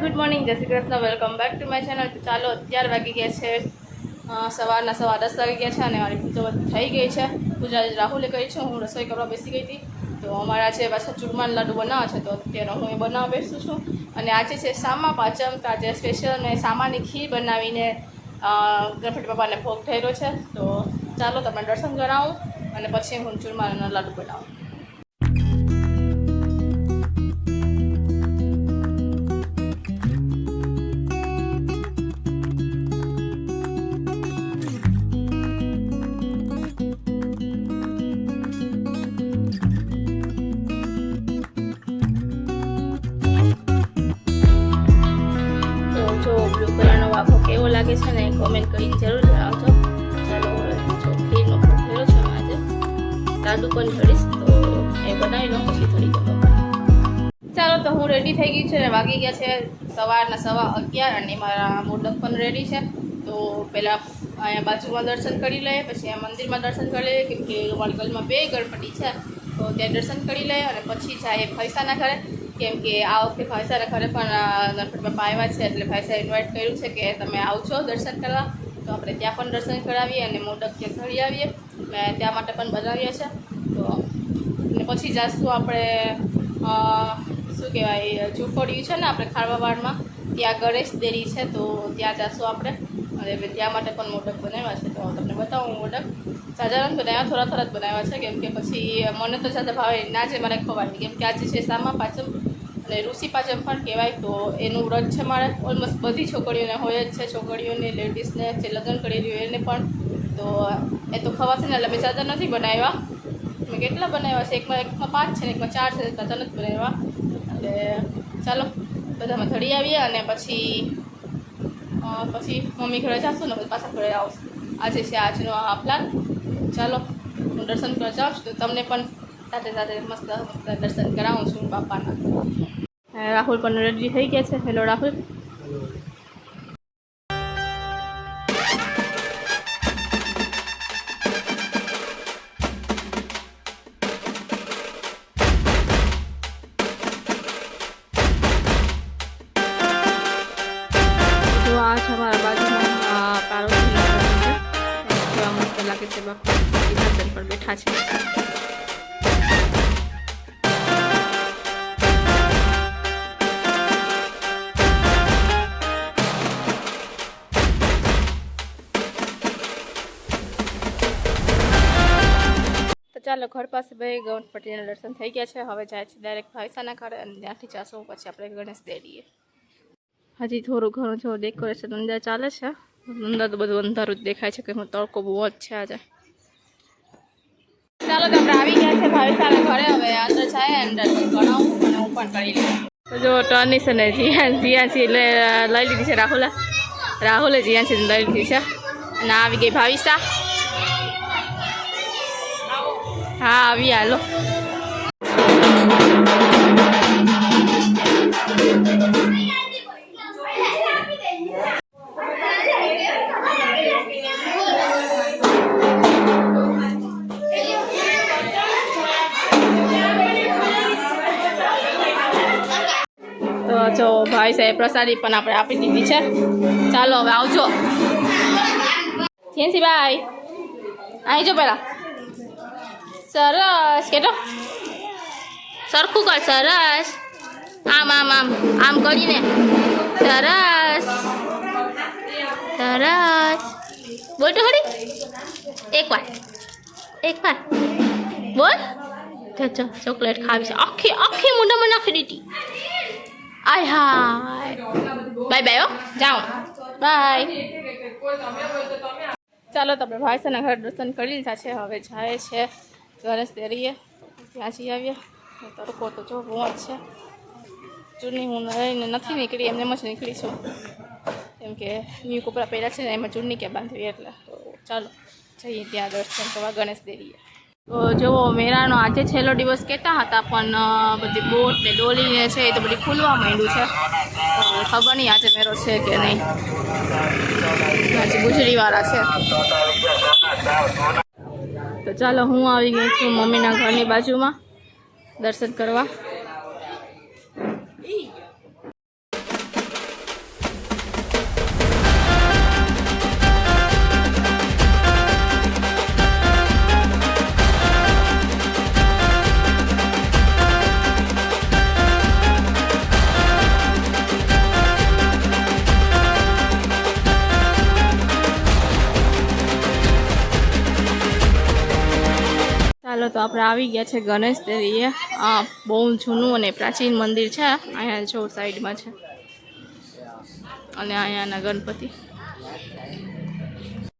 Good morning. જય Shri Krishna. Welcome back to my channel. ચાલો અત્યાર વાગી ગયા છે. સવારના સવા દસ વાગી ગયા છે અને મારી પૂજા થઈ ગઈ છે. પૂજા રાહુલે કરી છે. હું રસોઈ કરવા બેસી ગઈ હતી. તો અમારા છે પાછા ચૂરમાન લાડુ બનાવવા છે, તો અત્યારે હું એ બનાવવા બેસું છું. અને આજે છે સામા પાંચમ, તો આજે સ્પેશિયલ મેં સામાની ખીર બનાવીને ગણપતિ બાપાને ભોગ થયેલો છે. તો ચાલો, તમને દર્શન કરાવું અને પછી હું ચૂરમાના લાડુ બનાવું. છે ને કોમેન્ટ કરીને જરૂર જણાવજો. ચાલો ભોગ થયો છે આજે. લાડુ પણ ઘડીશ, તો એ બનાવી લઉં, પછી થોડી ચાલો, તો હું રેડી થઈ ગઈ છું ને, વાગી ગયા છે સવારના સવા અગિયાર અને મારા મોડક પણ રેડી છે. તો પહેલાં અહીંયા બાજુમાં દર્શન કરી લઈએ, પછી આ મંદિરમાં દર્શન કરી લઈએ કેમકે વડગલમાં બે ગણપતિ છે, તો ત્યાં દર્શન કરી લઈએ અને પછી જાય ફૈસાના ઘરે. કેમ કે આ વખતે ઘરે પણ અ, ગણપતિ બાપા આવ્યા છે એટલે ફૈસા ઇન્વાઇટ કર્યું છે કે તમે આવજો દર્શન કરવા. તો આપણે ત્યાં પણ દર્શન કરાવીએ અને મોઢક ત્યાં ઘડી આવીએ. મેં ત્યાં માટે પણ બનાવીએ છે. તો અને પછી જાશું આપણે શું કહેવાય ઝૂંપડિયું છે ને આપણે ખારવાવાડમાં ત્યાં ગણેશ દેરી છે તો ત્યાં જાશું આપણે. અને ત્યાં માટે પણ મોઢક બનાવ્યા છે. તો તમને બતાવું મોદક નથી બનાવ્યા થોડા થોડા જ બનાવ્યા છે, કેમ કે પછી મને તો જાજા ભાવે ના જે મને ખવાય. કેમ કે આજે છે સામા પાચમ અને ઋષિ પાચમ પણ કહેવાય, તો એનું વ્રત છે મારે. ઓલમોસ્ટ બધી છોકરીઓને હોય જ છે, છોકરીઓને લેડીઝને જે લગ્ન કરી હોય એને પણ. તો એ તો ખવાશે ને, એટલે મેં જાજા નથી બનાવ્યા. મેં કેટલા બનાવ્યા છે? એકમાં એકમાં પાંચ છે ને, એકમાં ચાર છે જાજા નથી બનાવ્યા. એટલે ચાલો, બધામાં ધડી આવીએ અને પછી પછી મમ્મી ઘરે જશું ને, પાછા ઘરે આવશું. આજે છે આજનો આ પ્લાન ચાલો, હું દર્શન કરવા જાઉં છું, તો તમને પણ સાથે સાથે મસ્ત દર્શન કરાવું છું બાપાના. રાહુલ પણ રેડી થઈ ગયા છે. હેલો રાહુલ. ચાલો, ઘર પાસે બે ગણપતિના દર્શન થઈ ગયા છે. હવે જાય છે ડાયરેક્ટ ભાઈસાના ઘરે અને ત્યાંથી જશું પછી આપણે ગણેશ દેરીએ હજી થોડું ઘણું જો ડેકોરેશન અંદર ચાલે છે. અંદર તો બધું અંધારું જ દેખાય છે કે હું તડકો બહુ જ છે આજે. ચાલો તો આપણે આવી ગયા છે ભાવિસાના ઘરે. હવે અંદર જાય અંદર ગણાવું અને હું પણ કરી લઈ લીધી છે રાહુલે. રાહુલે જીયાસી લઈ લીધી છે. અને આવી ગઈ ભાવિસા હા આવી હાલો જો ભાઈ સાહેબ, પ્રસાદી પણ આપણે આપી દીધી છે. ચાલો, હવે આવજો. જેન્સીભાઈ આવી જો પહેલાં. સરસ. કેટલો? સરખું કર, સરસ. આમ આમ આમ. આમ કરીને. સરસ. સરસ. બોલ તો ખરી એક વાર. એક વાર. બોલ. ચોકલેટ ખાવી છે. આખી આખી મોઢામાં નાખી દીધી. આય હાય. બાય બાય હો. જાઓ. બાય. ચાલો તો આપણે ભાઈસાના ઘર દર્શન કરી લીધા છે. હવે જાય છે. ગણેશ દેરીએ ત્યાં જઈ આવીએ. તડકો તો જો, બહુ જ છે. ચૂની હું લઈને નથી નીકળી, એમને જ નીકળી છું. કેમ કે ન્યૂ કપડાં પહેર્યા છે ને, એમાં ચૂની ક્યાં બાંધવી એટલે. તો ચાલો, જઈએ ત્યાં દર્શન કરવા ગણેશ દેરીએ તો જુઓ મેળાનો આજે છેલ્લો દિવસ કહેતા હતા, પણ બધી બોટ ને ડોલીને છે, એ તો બધી ખુલવા માંડ્યું છે. ખબર નહીં આજે મેળો છે કે નહીં. આજે ગુજરીવાળા છે. તો ચાલો હું આવી ગઈ છું મમ્મીના ઘરની બાજુમાં દર્શન કરવા. ચાલો તો આપણે આવી ગયા છે ગણેશ દેવીએ. આ બહુ જૂનું અને પ્રાચીન મંદિર છે. અહીંયા જો સાઈડમાં છે. અને અહીંયાના ગણપતિ.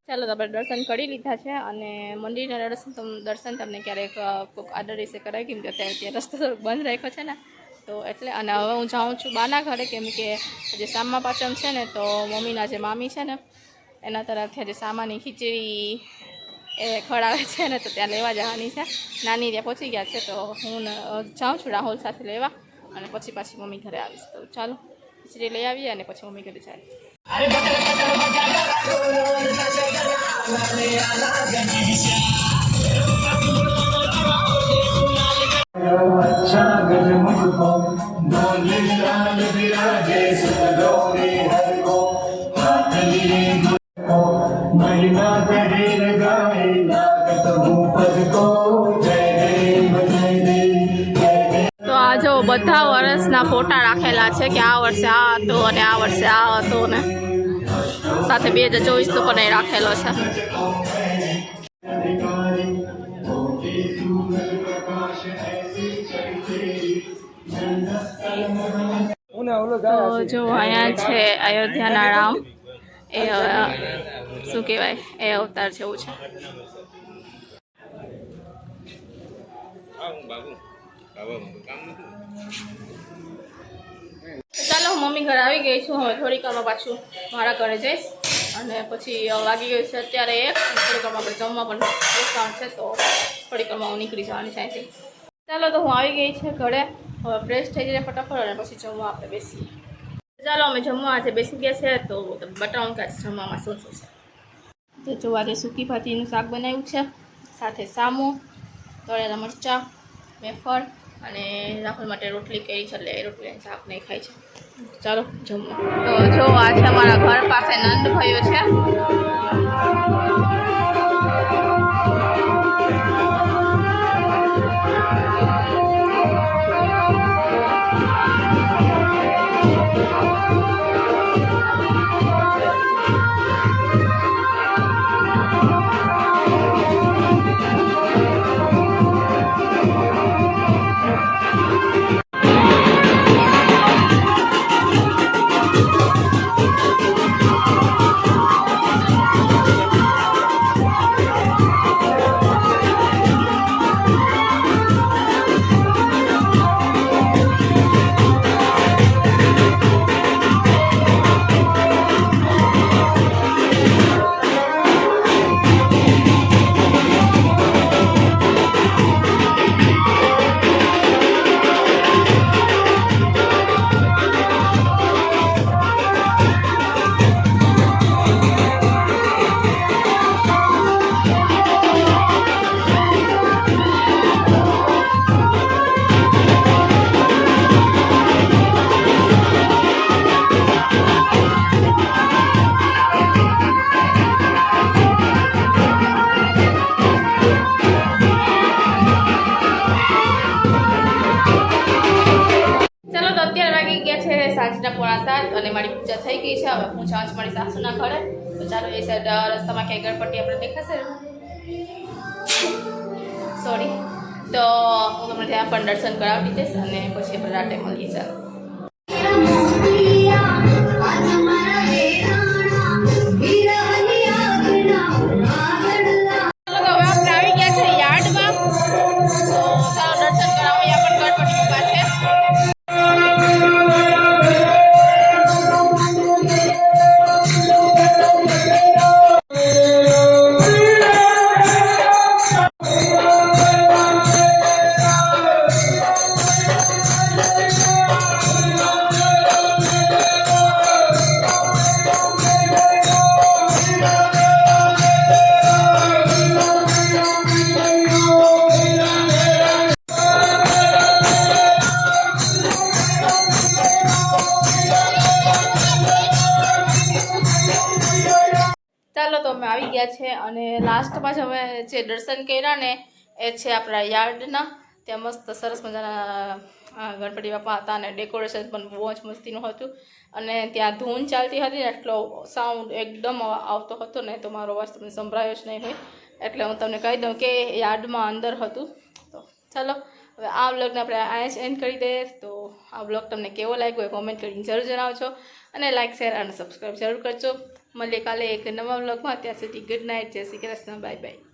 ચાલો તો આપણે દર્શન કરી લીધા છે અને મંદિરના દર્શન દર્શન તમને ક્યારેક કોઈક આડર વિશે કરાય કેમ કે અત્યારે ત્યાં રસ્તો બંધ રાખ્યો છે ને. તો એટલે, અને હવે હું જાઉં છું બાના ઘરે કેમ કે જે સામા પાચમ છે ને તો મમ્મીના જે મામી છે ને, એના તરફથી આજે સામાની ખીચડી એ ખવડાવે છે ને તો ત્યાં લેવા જવાની છે. નાની ત્યાં પહોંચી ગયા છે તો હું જાઉં છું રાહુલ સાથે લેવા અને પછી પાછી મમ્મી ઘરે આવીશ. તો ચાલો, ખીચડી લઈ આવીએ અને પછી મમ્મી ઘરે જાય. બધા વર્ષના ફોટા રાખેલા છે કે આ વર્ષે આ હતો અને આ વર્ષે આ હતો ને. સાથે બે હજાર ચોવીસનો પણ એ રાખેલો છે. તો જો અહીંયા છે અયોધ્યાના રામ. એ શું કહેવાય? એ અવતાર જેવું છે. બાબુ. કામ નથી ચાલો, હું મમ્મી ઘરે આવી ગઈ છું. હવે થોડીક વારમાં પાછું મારા ઘરે જઈશ. અને પછી વાગી ગયું છે અત્યારે એક. થોડીક વારમાં આપણે જમવા પણ ડિસ્કાઉન્ટ છે, તો થોડીક વારમાં હું નીકળી જવાની અહીંથી. ચાલો, તો હું આવી ગઈ છે ઘરે. હવે ફ્રેશ થઈ જાય ફટાફટ અને પછી જમવા આપણે બેસીએ. ચાલો, અમે જમવા આજે બેસી ગયા છે, તો તમને બતાવું જમવામાં શું શું છે. તો જો આજે સૂકી ભાજીનું શાક બનાવ્યું છે. સાથે સામો, તળેલા મરચાં, વેફર અને રાહુલ માટે રોટલી કરી છે એટલે રોટલી શાક નહીં ખાય છે. ચાલો, જમવા. તો જો આ છે અમારા ઘર પાસે નંદ ભાઈઓ છે. ચાલો પૂજા છે. હવે હું છાંચ મારી સાસુના ઘરે. તો ચાલો એ સાઈડ રસ્તામાં ક્યાંય ગણપતિ આપણે દેખાશે? સોરી તો હું તમને ત્યાં પણ દર્શન કરાવી દઈશ અને પછી આપણે રાતે મળીએ. ચાલો. સમાજ અમે જે દર્શન કર્યા ને એ છે આપણા યાર્ડના. ત્યાં મસ્ત સરસ મજાના ગણપતિ બાપા હતા અને ડેકોરેશન પણ બહુ જ મસ્તીનું હતું. અને ત્યાં ધૂન ચાલતી હતી ને એટલો સાઉન્ડ એકદમ આવતો હતો ને તો મારો અવાજ તમને સંભળાયો જ નહીં હોય. એટલે હું તમને કહી દઉં કે યાર્ડમાં અંદર હતું. તો ચાલો, હવે આ બ્લોગને આપણે અહીંયા જ એન્ડ કરી દઈએ. તો આ બ્લોગ તમને કેવો લાગ્યો એ કોમેન્ટ કરીને જરૂર જણાવજો. અને લાઇક શેર અને સબસ્ક્રાઈબ જરૂર કરજો. મળીએ કાલે એક નવા વ્લોગમાં ત્યાં સુધી ગુડ નાઇટ જય શ્રી કૃષ્ણ બાય બાય